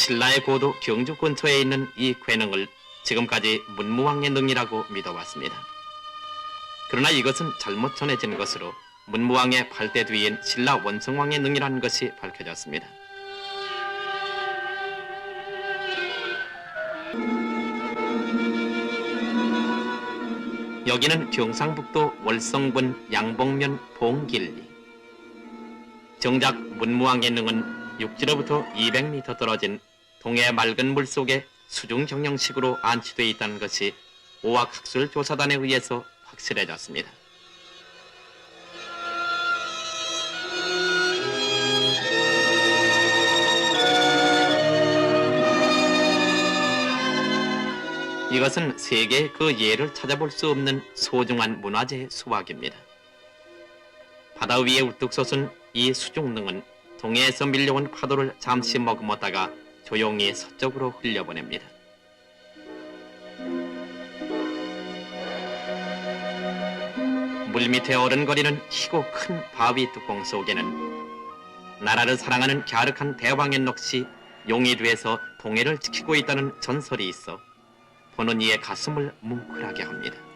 신라의 고도 경주 근처에 있는 이 괴능을 지금까지 문무왕의 능이라고 믿어왔습니다. 그러나 이것은 잘못 전해진 것으로 문무왕의 8대 뒤인 신라 원성왕의 능이라는 것이 밝혀졌습니다. 여기는 경상북도 월성군 양봉면 봉길리. 정작 문무왕의 능은 육지로부터 200m 떨어진 동해 맑은 물 속에 수중 경영식으로 안치되어 있다는 것이 오학학술 조사단에 의해서 확실해졌습니다. 이것은 세계의 그 예를 찾아볼 수 없는 소중한 문화재의 수확입니다. 바다 위에 우뚝 솟은 이 수중능은 동해에서 밀려온 파도를 잠시 머금었다가 조용히 서쪽으로 흘려보냅니다. 물 밑에 어른거리는 희고 큰 바위 뚜껑 속에는 나라를 사랑하는 갸륵한 대왕의 넋이 용이 뒤에서 동해를 지키고 있다는 전설이 있어 보는 이의 가슴을 뭉클하게 합니다.